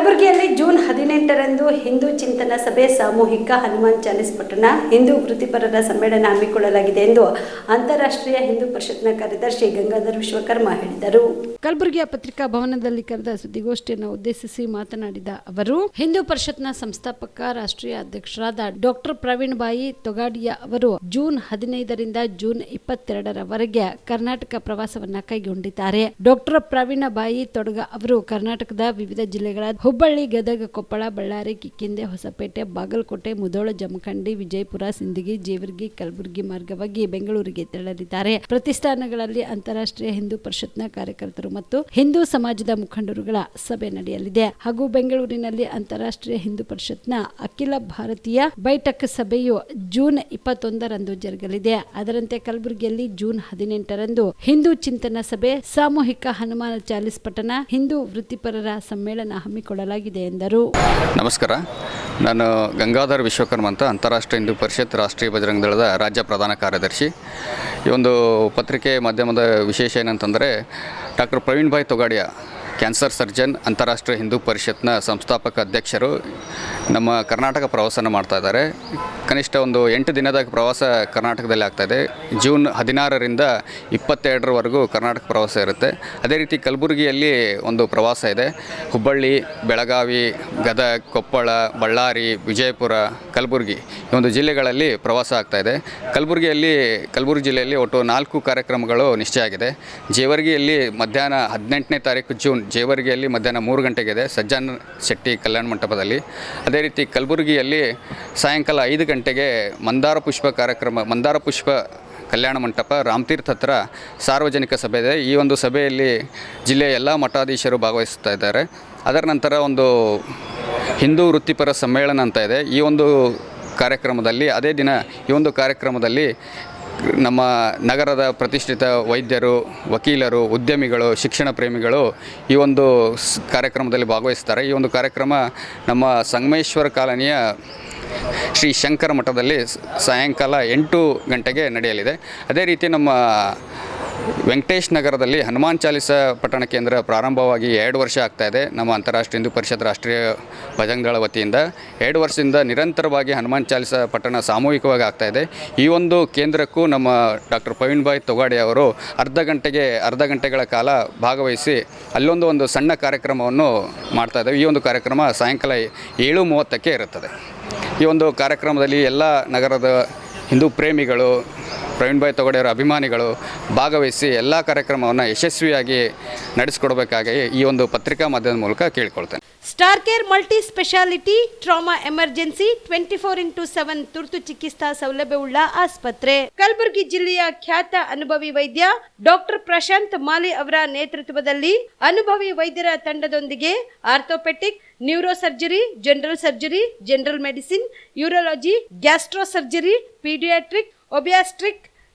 ಕಲಬುರಗಿಯಲ್ಲಿ ಜೂನ್ ಹದಿನೆಂಟರಂದು ಹಿಂದೂ ಚಿಂತನ ಸಭೆ ಸಾಮೂಹಿಕ ಹನುಮಾನ್ ಚಾಲಿಸ್ ಪಟ್ಟಣ ಹಿಂದೂ ವೃತ್ತಿಪರರ ಸಮ್ಮೇಳನ ಹಮ್ಮಿಕೊಳ್ಳಲಾಗಿದೆ ಎಂದು ಅಂತಾರಾಷ್ಟ್ರೀಯ ಹಿಂದೂ ಪರಿಷತ್ನ ಕಾರ್ಯದರ್ಶಿ ಗಂಗಾಧರ್ ವಿಶ್ವಕರ್ಮ ಹೇಳಿದರು. ಕಲಬುರಗಿಯ ಪತ್ರಿಕಾ ಭವನದಲ್ಲಿ ಕರೆದ ಸುದ್ದಿಗೋಷ್ಠಿಯನ್ನು ಉದ್ದೇಶಿಸಿ ಮಾತನಾಡಿದ ಅವರು, ಹಿಂದೂ ಪರಿಷತ್ನ ಸಂಸ್ಥಾಪಕ, ರಾಷ್ಟ್ರೀಯ ಅಧ್ಯಕ್ಷರಾದ ಡಾಕ್ಟರ್ ಪ್ರವೀಣ್ ಬಾಯಿ ತೊಗಾಡಿಯಾ ಅವರು ಜೂನ್ ಹದಿನೈದರಿಂದ ಜೂನ್ ಇಪ್ಪತ್ತೆರಡರವರೆಗೆ ಕರ್ನಾಟಕ ಪ್ರವಾಸವನ್ನ ಕೈಗೊಂಡಿದ್ದಾರೆ. ಡಾಕ್ಟರ್ ಪ್ರವೀಣ ಬಾಯಿ ತೊಡಗ ಅವರು ಕರ್ನಾಟಕದ ವಿವಿಧ ಜಿಲ್ಲೆಗಳ ಹುಬ್ಬಳ್ಳಿ, ಗದಗ, ಕೊಪ್ಪಳ, ಬಳ್ಳಾರಿ, ಕಿಕ್ಕಿಂದೆ, ಹೊಸಪೇಟೆ, ಬಾಗಲಕೋಟೆ, ಮುಧೋಳ, ಜಮಖಂಡಿ, ವಿಜಯಪುರ, ಸಿಂದಗಿ, ಜೇವರ್ಗಿ, ಕಲಬುರಗಿ ಮಾರ್ಗವಾಗಿ ಬೆಂಗಳೂರಿಗೆ ತೆರಳಲಿದ್ದಾರೆ. ಪ್ರತಿಷ್ಠಾನಗಳಲ್ಲಿ ಅಂತಾರಾಷ್ಟ್ರೀಯ ಹಿಂದೂ ಪರಿಷತ್ನ ಕಾರ್ಯಕರ್ತರು ಮತ್ತು ಹಿಂದೂ ಸಮಾಜದ ಮುಖಂಡರುಗಳ ಸಭೆ ನಡೆಯಲಿದೆ. ಹಾಗೂ ಬೆಂಗಳೂರಿನಲ್ಲಿ ಅಂತಾರಾಷ್ಟ್ರೀಯ ಹಿಂದೂ ಪರಿಷತ್ನ ಅಖಿಲ ಭಾರತೀಯ ಬೈಠಕ್ ಸಭೆಯು ಜೂನ್ ಇಪ್ಪತ್ತೊಂದರಂದು ಜರುಗಲಿದೆ. ಅದರಂತೆ ಕಲಬುರಗಿಯಲ್ಲಿ ಜೂನ್ ಹದಿನೆಂಟರಂದು ಹಿಂದೂ ಚಿಂತನ ಸಭೆ, ಸಾಮೂಹಿಕ ಹನುಮಾನ ಚಾಲಿಸ್ ಪಠಣ, ಹಿಂದೂ ವೃತ್ತಿಪರರ ಸಮ್ಮೇಳನ ಹಮ್ಮಿಕೊಳ್ಳಲಾಗಿದೆ ಎಂದರು. ನಮಸ್ಕಾರ. ನಾನು ಗಂಗಾಧರ್ ವಿಶ್ವಕರ್ಮ ಅಂತ ಅಂತಾರಾಷ್ಟ್ರೀಯ ಹಿಂದೂ ಪರಿಷತ್ ರಾಷ್ಟ್ರೀಯ ಬಜರಂಗ ದಳದ ರಾಜ್ಯ ಪ್ರಧಾನ ಕಾರ್ಯದರ್ಶಿ. ಈ ಒಂದು ಪತ್ರಿಕೆ ಮಾಧ್ಯಮದ ವಿಶೇಷ ಏನಂತಂದರೆ doctor Praveen Bhai Togadia cancer surgeon ಅಂತಾರಾಷ್ಟ್ರೀಯ ಹಿಂದೂ ಪರಿಷತ್ನ ಸಂಸ್ಥಾಪಕ ಅಧ್ಯಕ್ಷರು ನಮ್ಮ ಕರ್ನಾಟಕ ಪ್ರವಾಸನ ಮಾಡ್ತಾ ಇದ್ದಾರೆ. ಕನಿಷ್ಠ ಒಂದು ಎಂಟು ದಿನದ ಪ್ರವಾಸ ಕರ್ನಾಟಕದಲ್ಲಿ ಆಗ್ತಾಯಿದೆ ಜೂನ್ ಹದಿನಾರರಿಂದ ಇಪ್ಪತ್ತೆರಡರವರೆಗೂ ಕರ್ನಾಟಕ ಪ್ರವಾಸ ಇರುತ್ತೆ. ಅದೇ ರೀತಿ ಕಲಬುರಗಿಯಲ್ಲಿ ಒಂದು ಪ್ರವಾಸ ಇದೆ. ಹುಬ್ಬಳ್ಳಿ, ಬೆಳಗಾವಿ, ಗದಗ, ಕೊಪ್ಪಳ, ಬಳ್ಳಾರಿ, ವಿಜಯಪುರ, ಕಲಬುರಗಿ ಈ ಒಂದು ಜಿಲ್ಲೆಗಳಲ್ಲಿ ಪ್ರವಾಸ ಆಗ್ತಾಯಿದೆ ಕಲಬುರಗಿಯಲ್ಲಿ, ಕಲಬುರಗಿ ಜಿಲ್ಲೆಯಲ್ಲಿ ಒಟ್ಟು ನಾಲ್ಕು ಕಾರ್ಯಕ್ರಮಗಳು ನಿಶ್ಚಯ ಆಗಿದೆ. ಜೇವರ್ಗಿಯಲ್ಲಿ ಮಧ್ಯಾಹ್ನ ಹದಿನೆಂಟನೇ ತಾರೀಕು ಜೂನ್ ಜೇವರ್ಗಿಯಲ್ಲಿ ಮಧ್ಯಾಹ್ನ ಮೂರು ಗಂಟೆಗಿದೆ ಸಜ್ಜನ್ ಶೆಟ್ಟಿ ಕಲ್ಯಾಣ ಮಂಟಪದಲ್ಲಿ. ಅದೇ ರೀತಿ ಕಲಬುರಗಿಯಲ್ಲಿ ಸಾಯಂಕಾಲ ಐದು ಗಂಟೆಗೆ ಮಂದಾರ ಪುಷ್ಪ ಕಾರ್ಯಕ್ರಮ, ಮಂದಾರ ಪುಷ್ಪ ಕಲ್ಯಾಣ ಮಂಟಪ, ರಾಮತೀರ್ಥ ಹತ್ರ ಸಾರ್ವಜನಿಕ ಸಭೆ ಇದೆ. ಈ ಒಂದು ಸಭೆಯಲ್ಲಿ ಜಿಲ್ಲೆಯ ಎಲ್ಲ ಮಠಾಧೀಶರು ಭಾಗವಹಿಸ್ತಾ ಇದ್ದಾರೆ. ಅದರ ನಂತರ ಒಂದು ಹಿಂದೂ ವೃತ್ತಿಪರ ಸಮ್ಮೇಳನ ಅಂತ ಇದೆ. ಈ ಒಂದು ಕಾರ್ಯಕ್ರಮದಲ್ಲಿ, ಅದೇ ದಿನ ಈ ಒಂದು ಕಾರ್ಯಕ್ರಮದಲ್ಲಿ ನಮ್ಮ ನಗರದ ಪ್ರತಿಷ್ಠಿತ ವೈದ್ಯರು, ವಕೀಲರು, ಉದ್ಯಮಿಗಳು, ಶಿಕ್ಷಣ ಪ್ರೇಮಿಗಳು ಈ ಒಂದು ಕಾರ್ಯಕ್ರಮದಲ್ಲಿ ಭಾಗವಹಿಸ್ತಾರೆ. ಈ ಒಂದು ಕಾರ್ಯಕ್ರಮ ನಮ್ಮ ಸಂಗಮೇಶ್ವರ ಕಾಲನಿಯ ಶ್ರೀ ಶಂಕರ ಮಠದಲ್ಲಿ ಸಾಯಂಕಾಲ ಎಂಟು ಗಂಟೆಗೆ ನಡೆಯಲಿದೆ. ಅದೇ ರೀತಿ ನಮ್ಮ ವೆಂಕಟೇಶ್ ನಗರದಲ್ಲಿ ಹನುಮಾನ್ ಚಾಲಿಸ ಪಟ್ಟಣ ಕೇಂದ್ರ ಪ್ರಾರಂಭವಾಗಿ ಎರಡು ವರ್ಷ ಆಗ್ತಾ ಇದೆ. ನಮ್ಮ ಅಂತಾರಾಷ್ಟ್ರೀಯ ಹಿಂದೂ ಪರಿಷತ್ ರಾಷ್ಟ್ರೀಯ ಭಜಂಗದಳ ವತಿಯಿಂದ ಎರಡು ವರ್ಷದಿಂದ ನಿರಂತರವಾಗಿ ಹನುಮಾನ್ ಚಾಲಿಸ ಪಟ್ಟಣ ಸಾಮೂಹಿಕವಾಗಿ ಆಗ್ತಾ ಇದೆ. ಈ ಒಂದು ಕೇಂದ್ರಕ್ಕೂ ನಮ್ಮ ಡಾಕ್ಟರ್ ಪ್ರವೀಣ್ ಭಾಯ್ ತೊಗಾಡಿ ಅವರು ಅರ್ಧ ಗಂಟೆಗೆ ಅರ್ಧ ಗಂಟೆಗಳ ಕಾಲ ಭಾಗವಹಿಸಿ ಅಲ್ಲೊಂದು ಒಂದು ಸಣ್ಣ ಕಾರ್ಯಕ್ರಮವನ್ನು ಮಾಡ್ತಾ ಇದ್ದೇವೆ. ಈ ಒಂದು ಕಾರ್ಯಕ್ರಮ ಸಾಯಂಕಾಲ ಏಳು ಮೂವತ್ತಕ್ಕೆ ಇರುತ್ತದೆ. ಈ ಒಂದು ಕಾರ್ಯಕ್ರಮದಲ್ಲಿ ಎಲ್ಲ ನಗರದ ಹಿಂದೂ ಪ್ರೇಮಿಗಳು ಪ್ರವೀಣ್ ಭಾಯ್ ತೊಗಡೆಯವರ ಅಭಿಮಾನಿಗಳು ಭಾಗವಹಿಸಿ ಎಲ್ಲ ಕಾರ್ಯಕ್ರಮವನ್ನು ಯಶಸ್ವಿಯಾಗಿ ನಡೆಸಿಕೊಡಬೇಕಾಗಿ ಈ ಒಂದು ಪತ್ರಿಕಾ ಮಾಧ್ಯಮದ ಮೂಲಕ ಕೇಳಿಕೊಳ್ತೇನೆ. Star care multi speciality trauma emergency twenty four into seven ತುರ್ತು ಚಿಕಿತ್ಸಾ ಸೌಲಭ್ಯವುಳ್ಳ ಆಸ್ಪತ್ರೆ. ಕಲಬುರಗಿ ಜಿಲ್ಲೆಯ ಖ್ಯಾತ ಅನುಭವಿ ವೈದ್ಯ ಡಾಕ್ಟರ್ ಪ್ರಶಾಂತ್ ಮಾಲಿ ಅವರ ನೇತೃತ್ವದಲ್ಲಿ ಅನುಭವಿ ವೈದ್ಯರ ತಂಡದೊಂದಿಗೆ orthopaedic neuro surgery general surgery, general medicine, urology gastro surgery paediatric, obstetric